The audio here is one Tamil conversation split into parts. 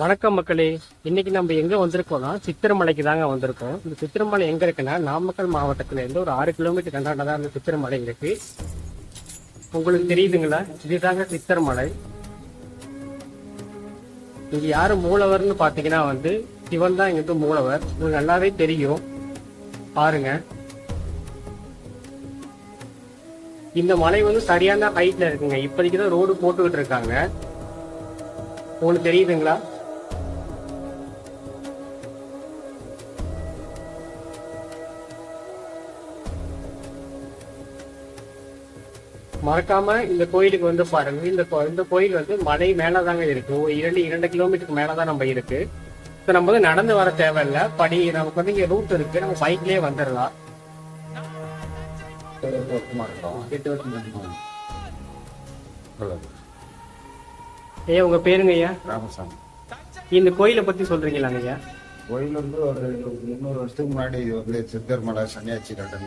வணக்கம் மக்களே. இன்னைக்கு நம்ம எங்க வந்திருக்கோம்னா சித்திரமலைக்கு தாங்க வந்திருக்கோம். இந்த சித்திரமலை எங்க இருக்குன்னா நாமக்கல் மாவட்டத்துல இருந்து ஒரு ஆறு கிலோமீட்டர் கண்டாண்ட தான் இந்த சித்திரமலை இருக்கு. உங்களுக்கு தெரியுதுங்களா? இதுதாங்க சித்திரமலை. இங்க யாரு மூலவர்னு பாத்தீங்கன்னா வந்து சிவன் தான் இங்க வந்து மூலவர். உங்களுக்கு நல்லாவே தெரியும். பாருங்க. இந்த மலை வந்து சரியான ஹைட்ல இருக்குங்க. இப்போதைக்கு தான் ரோடு போட்டுக்கிட்டு இருக்காங்க. உங்களுக்கு தெரியுதுங்களா? மறக்காம இந்த கோயிலுக்கு வந்து பாருங்க. இந்த இந்த கோயில் வந்து மலை மேலதாங்க இருக்கு. ஒரு இரண்டு இரண்டு கிலோமீட்டருக்கு மேலதான் நம்ம இருக்கு. இப்போ நம்ம வந்து நடந்து வர தேவையில்ல. படி நமக்கு வந்து இங்க ரூட் இருக்கு. நம்ம பைக்லயே வந்துடலாம் ஐயா உங்க பேருங்க ஐயா? ராமசாமி. இந்த கோயிலை பத்தி சொல்றீங்களாங்க ஐயா? கோயில் வந்து ஒரு முந்நூறு வருஷத்துக்கு முன்னாடி இது வந்து சித்தர்மலை சன்னியாச்சி கட்டன்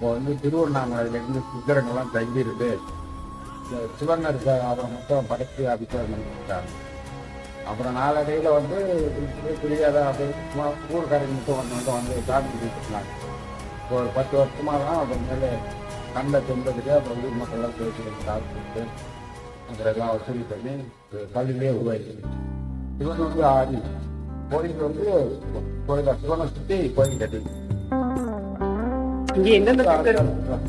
இப்போ வந்து திருவண்ணாமலையிலேருந்து சித்தரங்கள்லாம் தங்கியிருந்து இந்த சிவன் அவரை மட்டும் படைத்து அபிஷேகம் பண்ணிட்டாங்க அப்புறம் நாளடைவில் வந்து தெரியாத அப்படியே ஊர்காரங்க மட்டும் வந்து வந்து வந்து சாமி கும்பிட்டுருந்தாங்க. இப்போ ஒரு பத்து வருஷமாக தான் அதன் மேலே கண்ணில் தென்பதுக்கு அப்புறம் ஊர் மக்கள்லாம் பேசி கொடுத்து அதெல்லாம் வசூலி பண்ணி கல்விலே உருவாக்கி சிவன் வந்து ஆதி. கோயில் வந்து கோயில சிவனை சுற்றி கோயில் கட்டி இங்க எந்தெந்த சித்தர்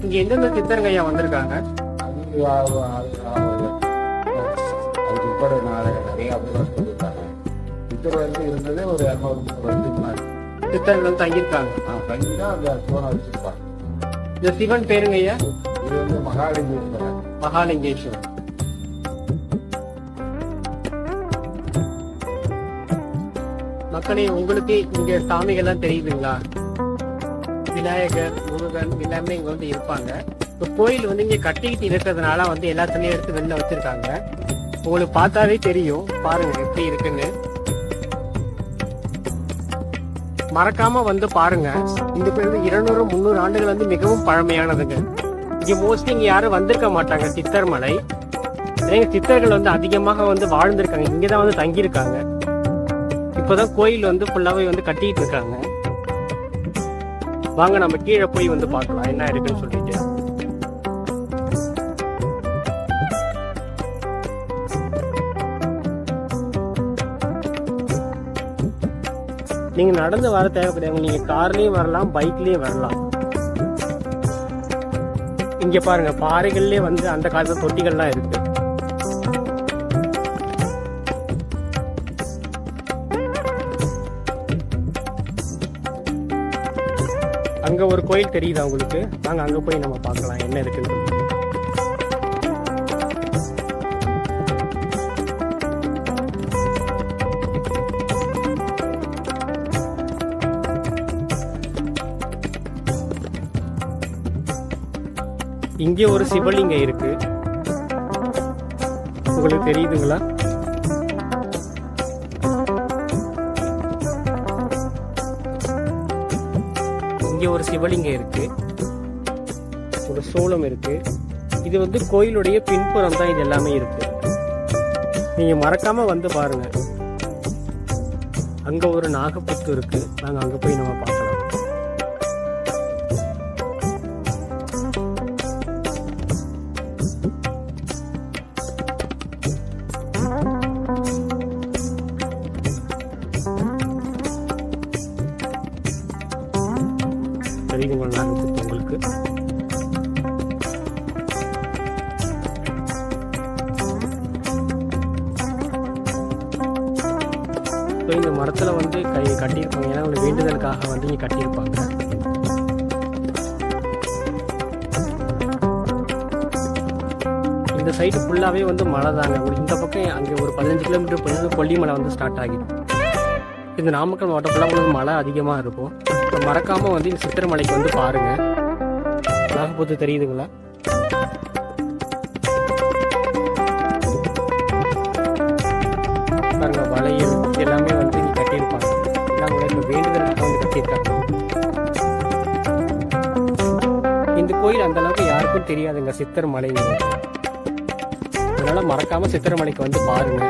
இங்க எந்தெந்த சித்தருங்க ஐயா வந்திருக்காங்க? அதுக்கு நிறைய சித்தர் வந்து இருந்ததே ஒரு இரநூறு முந்நூறு வருஷத்துக்கு முன்னாடி சித்தர்கள் தங்கியிருக்காங்க. தங்கி தான் அந்த சிவனை வச்சிருப்பாங்க இந்த சிவன் பேருங்க ஐயா இது வந்து மகாலிங்கேஸ்வரர் மகாலிங்கேஸ்வரர் மக்களே உங்களுக்கு இங்க சாமிகள்லாம் தெரியுதுங்களா? விநாயகர் முருகன் எல்லாமே இங்க வந்து இருப்பாங்க. இப்போ கோயில் வந்து இங்க கட்டிக்கிட்டு இருக்கிறதுனால வந்து எல்லாத்துலயும் எடுத்து வெளில வச்சிருக்காங்க. உங்களுக்கு பார்த்தாவே தெரியும். பாருங்க எப்படி இருக்குன்னு. மறக்காம வந்து பாருங்க. இந்த பேர் வந்து இருநூறு முந்நூறு ஆண்டுகள் வந்து மிகவும் பழமையானதுங்க. இங்க மோஸ்ட்லி இங்க யாரும் வந்திருக்க மாட்டாங்க சித்தர்மலை ஏங்க சித்தர்கள் வந்து அதிகமாக வந்து வாழ்ந்திருக்காங்க. இங்கதான் வந்து தங்கியிருக்காங்க. இப்போதான் கோயில் வந்து ஃபுல்லாவே வந்து கட்டிட்டு இருக்காங்க. வாங்க நம்ம கீழே போய் வந்து பார்க்கலாம் என்ன இருக்குன்னு சொல்லிட்டு. நீங்க நடந்து வர தேவை கிடையாது. நீங்க கார்லயும் வரலாம் பைக்லயும் வரலாம். இங்க பாருங்க பாறைகள்லயே வந்து அந்த காலத்துல தொட்டிகள்லாம் இருக்கு. அங்க ஒரு கோயில் தெரியுதா உங்களுக்கு? நாங்கள் அங்க போய் நம்ம பார்க்கலாம் என்ன இருக்குன்னு. இங்கே ஒரு சிவலிங்கம் இருக்கு. உங்களுக்கு தெரியுதுங்களா? இங்க ஒரு சிவலிங்கம் இருக்கு. ஒரு சோளம் இருக்கு. இது வந்து கோயிலுடைய பின்புறம் தான் இது எல்லாமே இருக்கு. நீங்க மறக்காம வந்து பாருங்க. அங்க ஒரு நாகப்புத்து இருக்கு. நாங்க அங்க போய் நம்ம பார்க்கலாம். தெரியுதுங்களா நாகப்புத்து உங்களுக்கு. ஸோ இந்த மரத்தில் வந்து கை கட்டியிருப்பாங்க. ஏன்னா ஒரு வேண்டுதலுக்காக வந்து இங்கே கட்டியிருப்பாங்க. இந்த சைடு ஃபுல்லாகவே வந்து மலை தாங்க. ஒரு இந்த பக்கம் அங்கே ஒரு பதினஞ்சு கிலோமீட்டர் போயிருந்து கொல்லிமலை வந்து ஸ்டார்ட் ஆகிடும். இந்த நாமக்கல் மாவட்டம் ஃபுல்லாக உங்களுக்கு மழை அதிகமாக இருக்கும். இப்போ மறக்காமல் வந்து இந்த சித்திரமலைக்கு வந்து பாருங்கள் நாகப்பூத்து தெரியுதுங்களா? பாருங்க வளையல் எல்லாமே வந்து இங்கே கட்டியிருப்பாங்க. எல்லாம் கூட இந்த வேண்டுதலுக்காக வந்து கட்டியிருக்காங்க. இந்த கோயில் அந்த அளவுக்கு யாருக்கும் தெரியாதுங்க சித்தர் மலைங்கிறது அதனால மறக்காம சித்திரமலைக்கு வந்து பாருங்க.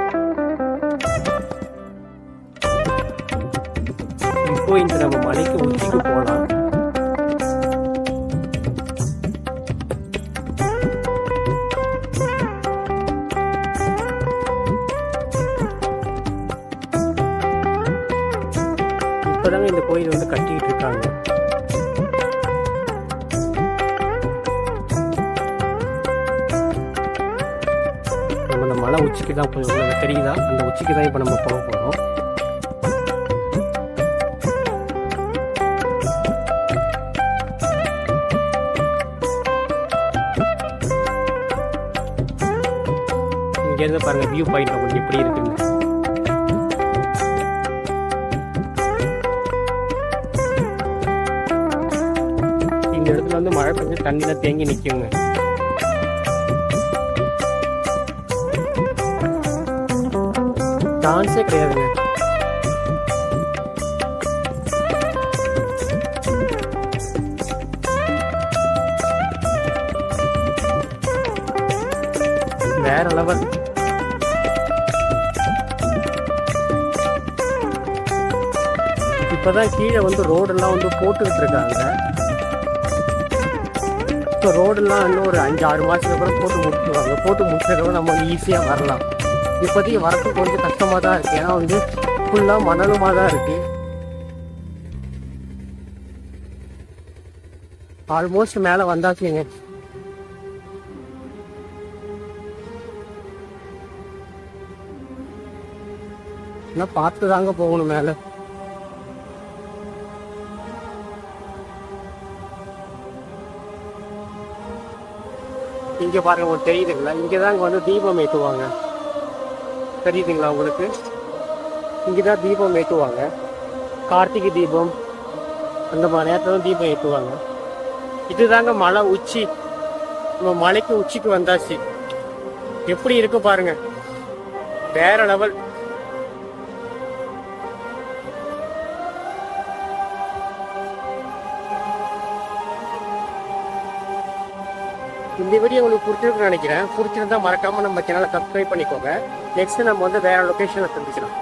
இப்போ இந்த நம்ம மலைக்கு உச்சிக்கு போகலாம் இப்போதாங்க இந்த கோயில் வந்து கட்டிக்கிட்டு இருக்காங்க. நம்ம அந்த மலை உச்சிக்கு தான் போய் தெரியுதா? அந்த உச்சிக்கு தான் இப்போ நம்ம போக போகிறோம் இங்கேருந்து பாருங்க வியூ பாயிண்ட் உங்களுக்கு எப்படி இருக்குன்னு. இந்த இடத்துல வந்து மழை பெஞ்சு தண்ணியில தேங்கி நிற்குங்க டான்ஸே கிடையாதுங்க. வேற லெவல் இப்பதான் கீழே வந்து ரோடெல்லாம் வந்து போட்டுக்கிட்டு இருக்காங்க இப்போ ரோடெல்லாம் இன்னும் ஒரு அஞ்சு ஆறு மாதத்துக்கு அப்புறம் போட்டு முடிச்சுருவாங்க. போட்டு முடிச்சதுக்கப்புறம் நம்ம வந்து ஈஸியாக வரலாம். இப்போதைக்கு வரக்கு கொஞ்சம் கஷ்டமாக தான் இருக்குது ஏன்னா வந்து ஃபுல்லாக மணலுமாக தான் இருக்குது ஆல்மோஸ்ட் மேலே வந்தாச்சுங்க. ஆனால் பார்த்து தாங்க போகணும் மேலே. இங்கே பாருங்க உங்களுக்கு தெரியுதுங்களா? இங்கே தான் வந்து தீபம் ஏற்றுவாங்க தெரியுதுங்களா உங்களுக்கு? இங்கே தான் தீபம் ஏற்றுவாங்க கார்த்திகை தீபம் அந்த மாதிரி நேரத்தில் தான் தீபம் ஏற்றுவாங்க இதுதாங்க மலை உச்சி. நம்ம மலைக்கு உச்சிக்கு வந்தாச்சு. எப்படி இருக்கு பாருங்க. வேற லெவல் இந்த வீடியோ உங்களுக்கு பிடிச்சிருக்குன்னு நினைக்கிறேன். பிடிச்சிருந்தா மறக்காம நம்ம சேனலை சப்ஸ்கிரைப் பண்ணிக்கோங்க. நெக்ஸ்ட் நம்ம வந்து வேற லொகேஷன்ல சந்திக்கலாம்